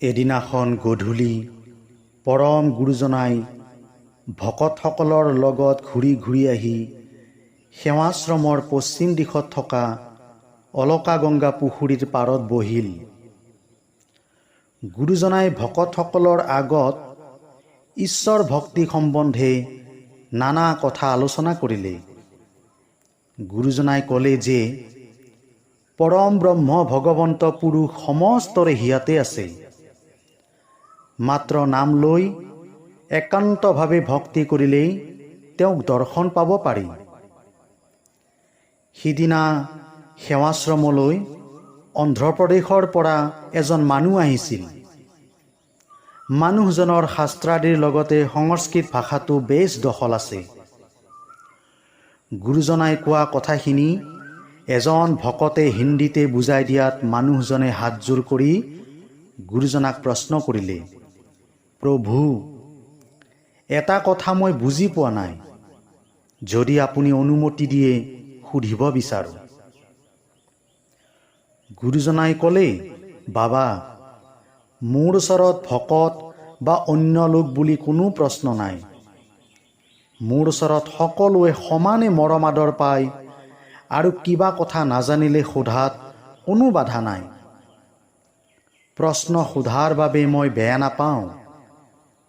এদিনাখন গধূলি পৰম গুৰুজনাই ভকতসকলৰ লগত ঘূৰি ঘূৰি আহি সেৱাশ্ৰমৰ পশ্চিম দিশত থকা অলকাগংগা পুখুৰীৰ পাৰত বহিল। গুৰুজনাই ভকতসকলৰ আগত ঈশ্বৰ ভক্তি সম্বন্ধে নানা কথা আলোচনা কৰিলে। গুৰুজনাই ক'লে যে পৰম ব্ৰহ্ম ভগৱন্ত পুৰুষ সমস্তৰে হিয়াতে আছে। মাত্ৰ নাম লৈ একান্তভাৱে ভক্তি কৰিলেই তেওঁক দৰ্শন পাব পাৰি। সিদিনা সেৱাশ্ৰমলৈ অন্ধ্ৰপ্ৰদেশৰ পৰা এজন মানুহ আহিছিল। মানুহজনৰ শাস্ত্ৰাদিৰ লগতে সংস্কৃত ভাষাটো বেছ দখল আছে। গুৰুজনাই কোৱা কথাখিনি এজন ভকতে হিন্দীতে বুজাই দিয়াত মানুহজনে হাতযোৰ কৰি গুৰুজনাক প্ৰশ্ন কৰিলে প্ৰভু এটা কথা মই বুজি পোৱা নাই। যদি আপুনি অনুমতি দিয়ে সুধিব বিচাৰোঁ। গুৰুজনাই ক'লে বাবা মোৰ ওচৰত ভকত বা অন্য লোক বুলি কোনো প্ৰশ্ন নাই। মোৰ ওচৰত সকলোৱে সমানে মৰম আদৰ পায় আৰু কিবা কথা নাজানিলে সোধাত কোনো বাধা নাই। প্ৰশ্ন সোধাৰ বাবে মই বেয়া নাপাওঁ।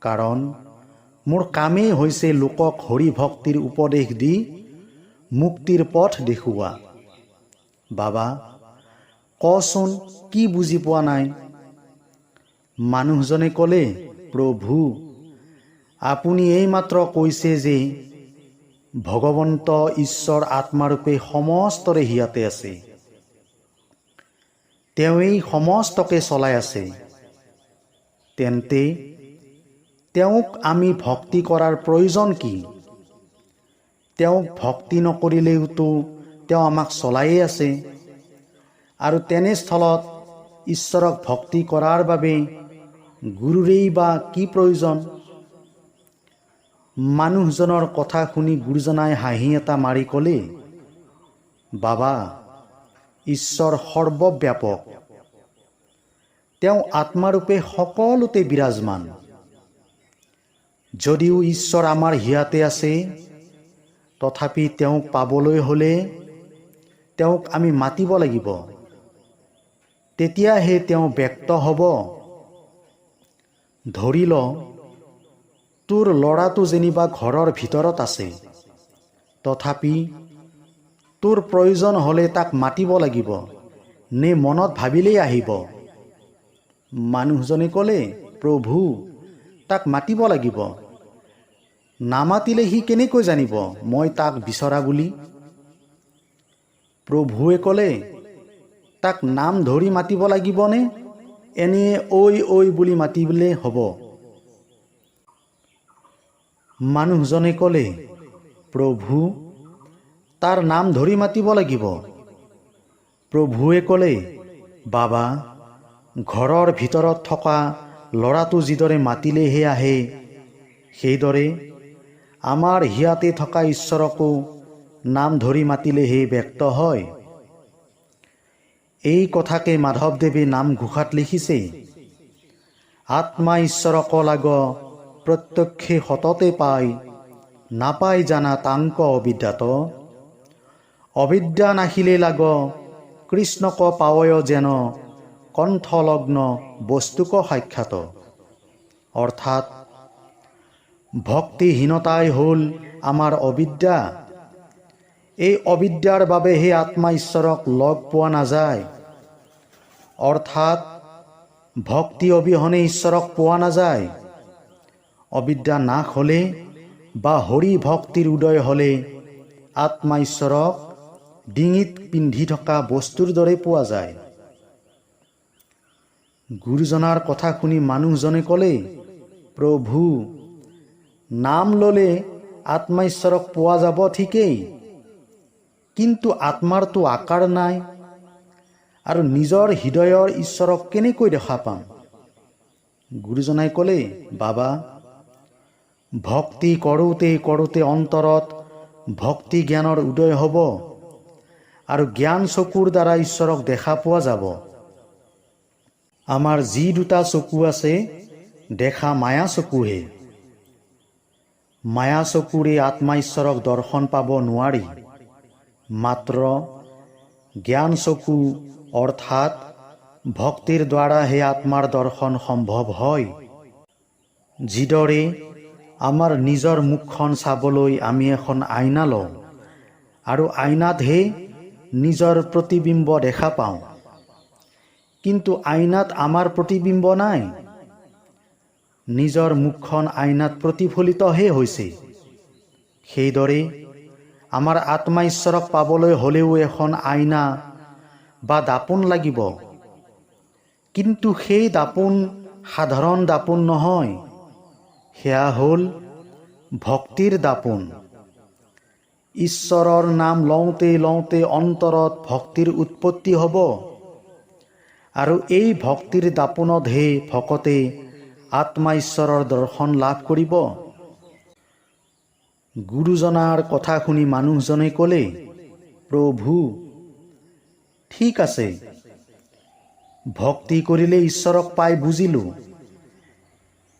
কাৰণ মোৰ কামেই হৈছে লোকক হৰি ভক্তিৰ উপদেশ দি মুক্তিৰ পথ দেখুওৱা। বাবা, কচোন কি বুজি পোৱা নাই? মানুহজনে ক'লে, প্ৰভু, আপুনি এইমাত্ৰ কৈছে যে ভগৱন্ত ঈশ্বৰ আত্মাৰূপে সমস্তৰে হিয়াতে আছে। তেওঁৱেই সমস্তকে চলাই আছে। তেন্তে তেওঁক আমি ভক্তি কৰাৰ প্ৰয়োজন কি? তেওঁক ভক্তি নকৰিলেওতো তেওঁ আমাক চলায়েই আছে। আৰু তেনেস্থলত ঈশ্বৰক ভক্তি কৰাৰ বাবে গুৰুৰেই বা কি প্ৰয়োজন? মানুহজনৰ কথা শুনি গুৰুজনাই হাঁহি এটা মাৰি ক'লে, বাবা, ঈশ্বৰ সৰ্বব্যাপক। তেওঁ আত্মাৰূপে সকলোতে বিৰাজমান। যদিও ঈশ্বৰ আমাৰ হিয়াতে আছে, তথাপি তেওঁক পাবলৈ হ'লে তেওঁক আমি মাতিব লাগিব। তেতিয়াহে তেওঁ ব্যক্ত হ'ব। ধৰি ল, তোৰ ল'ৰাটো যেনিবা ঘৰৰ ভিতৰত আছে, তথাপি তোৰ প্ৰয়োজন হ'লে তাক মাতিব লাগিব, নে মনত ভাবিলেই আহিব। মানুহজনে ক'লে, প্ৰভু, তাক মাতিব লাগিব। নামাতিলে সি কেনেকৈ জানিব? মই তাক বিচৰা বুলি। প্ৰভুৱে ক'লে, তাক নাম ধৰি মাতিব লাগিবনে? এনে ঐ ঐ বুলি মাতিবলৈ হ'ব। মানুহজনে ক'লে, প্ৰভু, তাৰ নাম ধৰি মাতিব লাগিব। প্ৰভুৱে ক'লে, বাবা, ঘৰৰ ভিতৰত থকা ল'ৰাটো যিদৰে মাতিলেহে আহে, সেইদৰে আমাৰ হিয়াতে থকা ঈশ্বৰকো নাম ধৰি মাতিলেহে ব্যক্ত হয়। এই কথাকে মাধৱদেৱে নামঘোষাত লিখিছে। আত্মা ঈশ্বৰক লাগ প্ৰত্যক্ষে সততে পায় নাপাই জানা তাংক অবিদ্যাত। অবিদ্যা নাখিলে লাগ কৃষ্ণক পাৱয় যেন কণ্ঠলগ্ন বস্তুক সাক্ষাৎ। অৰ্থাৎ ভক্তিহীনতাই হ'ল আমাৰ অবিদ্যা। এই অবিদ্যাৰ বাবেহে আত্মা ঈশ্বৰক লগ পোৱা নাযায়। অৰ্থাৎ ভক্তি অবিহনে ঈশ্বৰক পোৱা নাযায়। অবিদ্যা নাশ হ'লে বা হৰি ভক্তিৰ উদয় হ'লে আত্মা ঈশ্বৰক ডিঙিত পিন্ধি থকা বস্তুৰ দৰে পোৱা যায়। গুৰুজনাৰ কথা শুনি মানুহজনে ক'লে প্ৰভু নাম ল'লে আত্মা ঈশ্বৰক পোৱা যাব ঠিকেই। কিন্তু আত্মাৰতো আকাৰ নাই আৰু নিজৰ হৃদয়ৰ ঈশ্বৰক কেনেকৈ দেখা পাম? গুৰুজনাই ক'লে, বাবা, ভক্তি কৰোঁতে কৰোঁতে অন্তৰত ভক্তি জ্ঞানৰ উদয় হ'ব আৰু জ্ঞান চকুৰ দ্বাৰা ঈশ্বৰক দেখা পোৱা যাব। আমাৰ যি দুটা চকু আছে, দেখা মায়া চকুহে। মায়া চকুৰে আত্মা ঈশ্বৰক দৰ্শন পাব নোৱাৰি। মাত্ৰ জ্ঞান চকু অৰ্থাৎ ভক্তিৰ দ্বাৰা সেই আত্মাৰ দৰ্শন সম্ভৱ হয়। যিদৰে আমাৰ নিজৰ মুখখন চাবলৈ আমি এখন আইনা লওঁ আৰু আইনাতহে নিজৰ প্ৰতিবিম্ব দেখা পাওঁ। কিন্তু আইনাত আমাৰ প্ৰতিবিম্ব নাই। নিজৰ মুখখন আইনাত প্ৰতিফলিতহে হৈছে। সেইদৰে আমাৰ আত্মা ঈশ্বৰক পাবলৈ হ'লেও এখন আইনা বা দাপোন লাগিব। কিন্তু সেই দাপোন সাধাৰণ দাপোন নহয়। সেয়া হ'ল ভক্তিৰ দাপোন। ঈশ্বৰৰ নাম লওঁতে লওঁতে অন্তৰত ভক্তিৰ উৎপত্তি হ'ব। আৰু এই ভক্তিৰ দাপোনতহে ভকতে আত্মা ঈশ্বৰৰ দৰ্শন লাভ কৰিব? গুৰুজনাৰ কথা শুনি মানুহজনে ক'লে, প্ৰভু, ঠিক আছে। ভক্তি কৰিলে ঈশ্বৰক পাই বুজিলোঁ।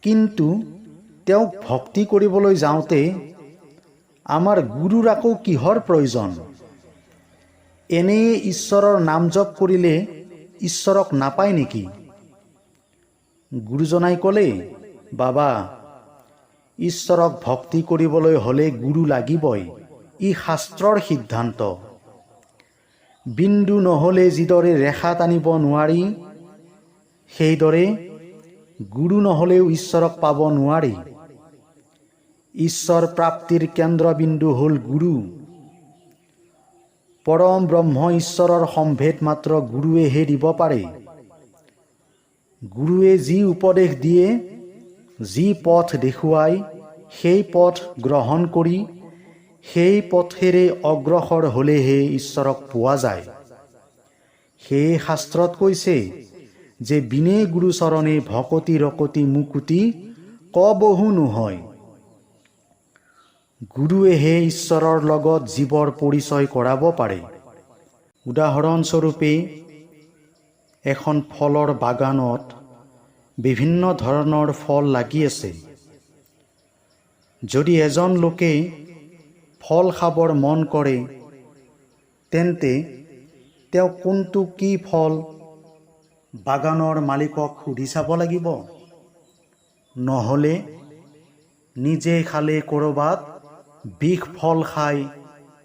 কিন্তু তেওঁক ভক্তি কৰিবলৈ যাওঁতে আমাৰ গুৰুৰ আকৌ কিহৰ প্ৰয়োজন? এনেয়ে ঈশ্বৰৰ নাম জপ কৰিলে ঈশ্বৰক নাপায় নেকি? গুৰুজনাই ক'লে, বাবা, ঈশ্বৰক ভক্তি কৰিবলৈ হ'লে গুৰু লাগিবই, ই শাস্ত্ৰৰ সিদ্ধান্ত। বিন্দু নহ'লে যিদৰে ৰেখা টানিব নোৱাৰি, সেইদৰে গুৰু নহ'লেও ঈশ্বৰক পাব নোৱাৰি। ঈশ্বৰ প্ৰাপ্তিৰ কেন্দ্ৰবিন্দু হ'ল গুৰু। পৰম ব্ৰহ্ম ঈশ্বৰৰ সম্ভেদ মাত্ৰ গুৰুৱেহে দিব পাৰে। গুৰুৱে যি উপদেশ দিয়ে যি পথ দেখুৱায় সেই পথ গ্ৰহণ কৰি সেই পথেৰে অগ্ৰসৰ হ'লেহে ঈশ্বৰক পোৱা যায়। সেয়ে শাস্ত্ৰত কৈছে যে বিনে গুৰুচৰণে ভকতি ৰকতি মুকুতি কবহু নহয়। গুৰুৱেহে ঈশ্বৰৰ লগত জীৱৰ পৰিচয় কৰাব পাৰে। উদাহৰণস্বৰূপে এখন ফলৰ বাগানত বিভিন্ন ধৰণৰ ফল লাগি আছে। যদি এজন লোকে ফল খাবৰ মন কৰে, তেন্তে তেওঁ কোনটো কি ফল বাগানৰ মালিকক সুধি চাব লাগিব। নহ'লে নিজে খালে ক'ৰবাত বিষ ফল খাই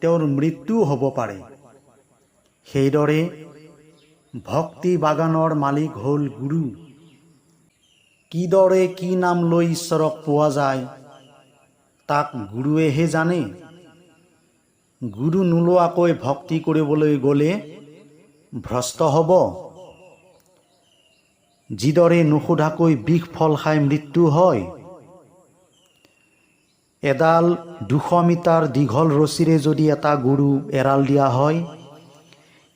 তেওঁৰ মৃত্যুও হ'ব পাৰে। সেইদৰে ভক্তি বাগানৰ মালিক হ'ল গুৰু। কিদৰে কি নাম লৈ ঈশ্বৰক পোৱা যায়, তাক গুৰুৱেহে জানে। গুৰু নোলোৱাকৈ ভক্তি কৰিবলৈ গ'লে ভ্ৰষ্ট হ'ব। যিদৰে নুসোধাকৈ বিষ ফল খাই মৃত্যু হয়, এডাল দুশ মিটাৰ দীঘল ৰছীৰে যদি এটা গৰু এৰাল দিয়া হয়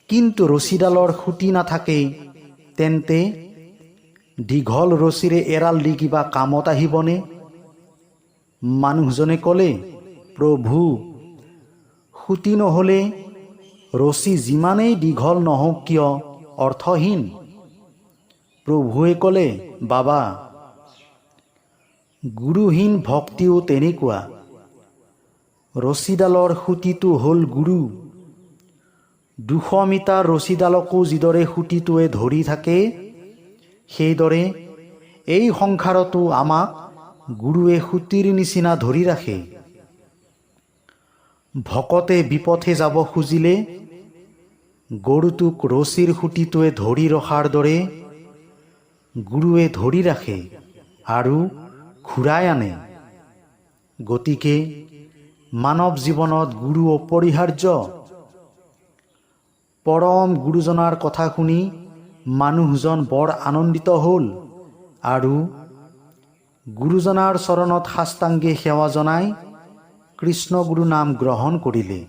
কিন্তু ৰছীডালৰ খুটি নাথাকে তেন্তে দীঘল ৰছীৰে এৰাল দি কিবা কামত আহিবনে? মানুহজনে ক'লে, প্ৰভু, খুটি নহ'লে ৰছী যিমানেই দীঘল নহওক কিয়? অৰ্থহীন। প্ৰভুৱে ক'লে, বাবা, গুৰুহীন ভক্তিও তেনেকুৱা। ৰছীডালৰ সুঁতিটো হ'ল গুৰু। দুশ মিটাৰ ৰছীডালকো যিদৰে সুঁতিটোৱে ধৰি থাকে, সেইদৰে এই সংসাৰতো আমাক গুৰুৱে সুঁতিৰ নিচিনা ধৰি ৰাখে। ভকতে বিপথে যাব খুজিলে, গৰুটোক ৰছীৰ সুঁতিটোৱে ধৰি ৰখাৰ দৰে গুৰুৱে ধৰি ৰাখে আৰু ঘূৰাই আনে। গতিকে মানৱ জীৱনত গুৰু অপৰিহাৰ্য। পৰম গুৰুজনাৰ কথা শুনি মানুহজন বৰ আনন্দিত হ'ল আৰু গুৰুজনাৰ চৰণত সাষ্টাংগে সেৱা জনাই কৃষ্ণগুৰু নাম গ্ৰহণ কৰিলে।